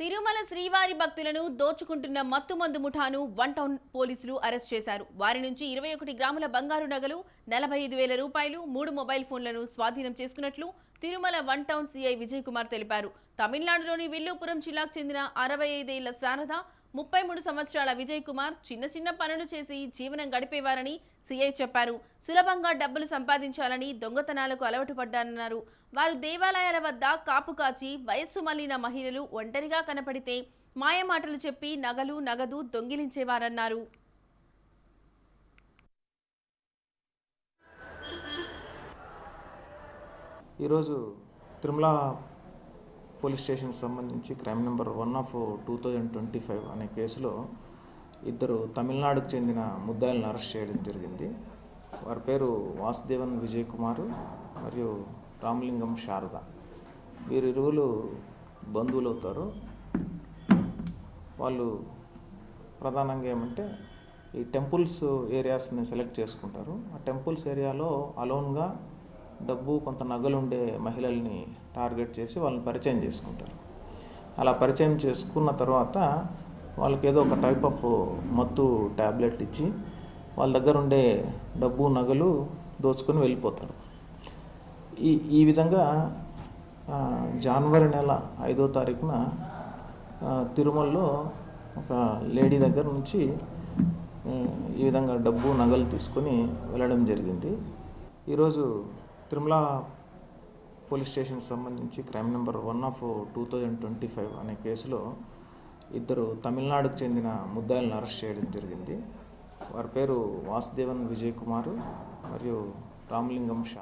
తిరుమల శ్రీవారి భక్తులను దోచుకుంటున్న మత్తుమందు ముఠాను వన్ టౌన్ పోలీసులు అరెస్ట్ చేశారు. వారి నుంచి ఇరవై ఒకటి గ్రాముల బంగారు నగలు నలభై ఐదు వేల రూపాయలు మూడు మొబైల్ ఫోన్లను స్వాధీనం చేసుకున్నట్లు Tirumala one town CI Vijay Kumar తెలిపారు. తమిళనాడులోని విల్లుపురం జిల్లాకు చెందిన అరవై ఐదేళ్ళ శారద ముప్పై మూడు సంవత్సరాల విజయ్ కుమార్ చిన్న చిన్న పనులు చేసి జీవనం గడిపేవారని సీఐ చెప్పారు. సులభంగా డబ్బులు సంపాదించాలని దొంగతనాలకు అలవాటు పడ్డారన్నారు. వారు దేవాలయాల వద్ద కాపు కాచి వయస్సు మళ్ళిన మహిళలు ఒంటరిగా కనపడితే మాయమాటలు చెప్పి నగలు నగదు దొంగిలించేవారన్నారు. ఈరోజు తిరుమల పోలీస్ స్టేషన్కి సంబంధించి crime number one of two thousand twenty five అనే కేసులో ఇద్దరు తమిళనాడుకు చెందిన ముద్దాయిలను అరెస్ట్ చేయడం జరిగింది. వారి పేరు వాసుదేవన్ విజయ్ కుమార్ మరియు రామలింగం శారద. వీరిరువులు బంధువులు అవుతారు వాళ్ళు ప్రధానంగా ఏమంటే ఈ టెంపుల్స్ ఏరియాస్ని సెలెక్ట్ చేసుకుంటారు. ఆ టెంపుల్స్ ఏరియాలో అలోన్గా డబ్బు కొంత నగలు ఉండే మహిళల్ని టార్గెట్ చేసి వాళ్ళని పరిచయం చేసుకుంటారు. అలా పరిచయం చేసుకున్న తర్వాత వాళ్ళకి ఏదో ఒక టైప్ ఆఫ్ మత్తు ట్యాబ్లెట్ ఇచ్చి వాళ్ళ దగ్గర ఉండే డబ్బు నగలు దోచుకొని వెళ్ళిపోతారు. ఈ ఈ విధంగా జనవరి నెల ఐదో తారీఖున తిరుమలలో ఒక లేడీ దగ్గర నుంచి ఈ విధంగా డబ్బు నగలు తీసుకొని వెళ్ళడం జరిగింది. ఈరోజు తిరుమల పోలీస్ స్టేషన్కి సంబంధించి crime number one of two thousand twenty five అనే కేసులో ఇద్దరు తమిళనాడుకు చెందిన ముద్దాయిలను అరెస్ట్ చేయడం జరిగింది. వారి పేరు వాసుదేవన్ విజయ్ కుమార్ మరియు రామలింగం షా